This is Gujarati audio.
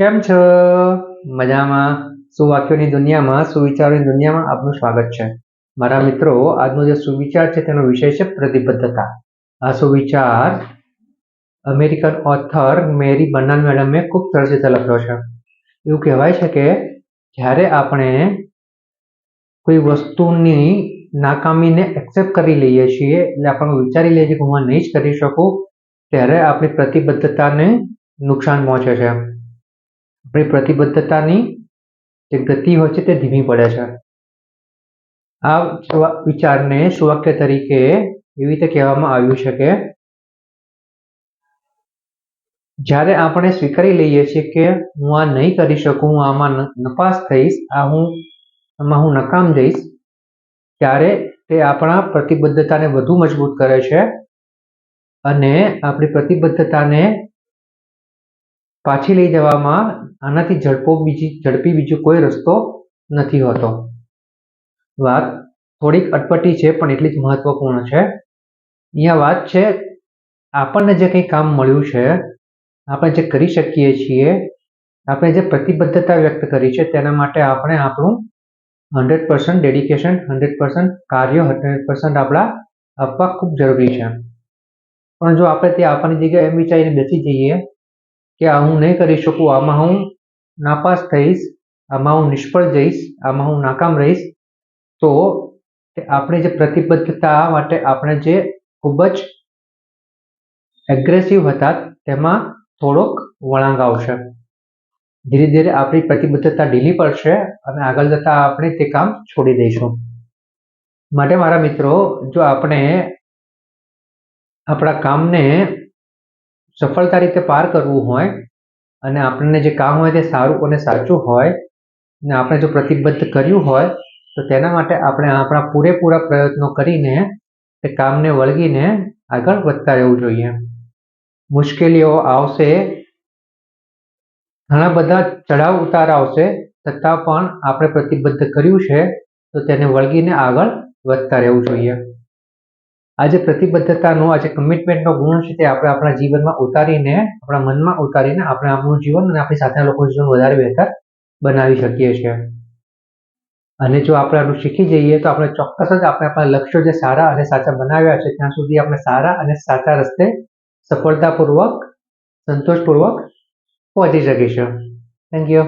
કેમ છો? મજામાં? સુવાક્યોની દુનિયામાં સુવિચારોની દુનિયામાં આપનું સ્વાગત છે? મારા મિત્રો, આજનો જે સુવિચાર છે તેનો વિષય છે પ્રતિબદ્ધતા. આ સુવિચાર અમેરિકન ઓથર મેરી બન્નાન મેડમે ખૂબ સરસ રીતે લખ્યો છે. એવું કહેવાય છે કે જ્યારે આપણે કોઈ વસ્તુની નાકામીને એક્સેપ્ટ કરી લઈએ છીએ, એટલે આપણે વિચારી લઈએ છીએ કે હું નહીં જ કરી શકું, ત્યારે આપણી પ્રતિબદ્ધતાને નુકસાન પહોંચે છે. આપણી પ્રતિબદ્ધતાની જે ગતિ હોય છે તે ધીમી પડે છે. આ વિચારને સુવાક્ય તરીકે એવી રીતે કહેવામાં આવ્યું છે કે જ્યારે આપણે સ્વીકારી લઈએ છીએ કે હું આ નહીં કરી શકું, હું આમાં નપાસ થઈશ, આ હું, આમાં હું નકામ જઈશ, ત્યારે તે આપણા પ્રતિબદ્ધતાને વધુ મજબૂત કરે છે અને આપણી પ્રતિબદ્ધતાને પાછી લઈ જવામાં આનાથી ઝડપો બીજી, ઝડપી બીજો કોઈ રસ્તો નથી હોતો. વાત થોડીક અટપટી છે, પણ એટલી જ મહત્વપૂર્ણ છે. અહીંયા વાત છે, આપણને જે કંઈ કામ મળ્યું છે, આપણે જે કરી શકીએ છીએ, આપણે જે પ્રતિબદ્ધતા વ્યક્ત કરી છે, તેના માટે આપણે આપણું hundred percent dedication, hundred percent કાર્ય, હંડ્રેડ પર્સન્ટ આપણા આપવા ખૂબ જરૂરી છે. પણ જો આપણે તે આપવાની જગ્યાએ એમ વિચારીને બેસી જઈએ કે આ હું નહીં કરી શકું, આમાં હું નાપાસ થઈશ, આમાં હું નિષ્ફળ જઈશ, આમાં હું નાકામ રહીશ. તો આપણી જે પ્રતિબદ્ધતા માટે આપણે જે ખૂબ જ એગ્રેસિવ હતા તેમાં થોડોક વળાંક આવશે. ધીરે ધીરે આપણી પ્રતિબદ્ધતા ઢીલી પડશે અને આગળ જતા આપણે તે કામ છોડી દઈશું. માટે મારા મિત્રો, જો આપણે આપણા કામને સફળતા રીતે પાર કરવું હોય અને આપણને જે કામ હોય તે સારું અને સાચું હોય ને આપણે જો પ્રતિબદ્ધ કર્યું હોય, તો તેના માટે આપણે આપણા પૂરેપૂરા પ્રયત્નો કરીને તે કામને વળગીને આગળ વધતા રહેવું જોઈએ. મુશ્કેલીઓ આવશે, ઘણા બધા ચઢાવ ઉતાર આવશે, છતાં પણ આપણે પ્રતિબદ્ધ કર્યું છે, તો તેને વળગીને આગળ વધતા રહેવું જોઈએ. આ જે પ્રતિબદ્ધતાનો આ જે કમિટમેન્ટનો ગુણ છે તે આપણે આપણા જીવનમાં ઉતારીને, આપણા મનમાં ઉતારીને આપણે આપણું જીવન અને આપણી સાથેના લોકોનું જીવન વધારે બહેતર બનાવી શકીએ છીએ. અને જો આપણે આનું શીખી જઈએ તો આપણે ચોક્કસ જ આપણે આપણા લક્ષ્યો જે સારા અને સાચા બનાવ્યા છે, ત્યાં સુધી આપણે સારા અને સાચા રસ્તે સફળતાપૂર્વક, સંતોષપૂર્વક પહોંચી શકીશું. Thank you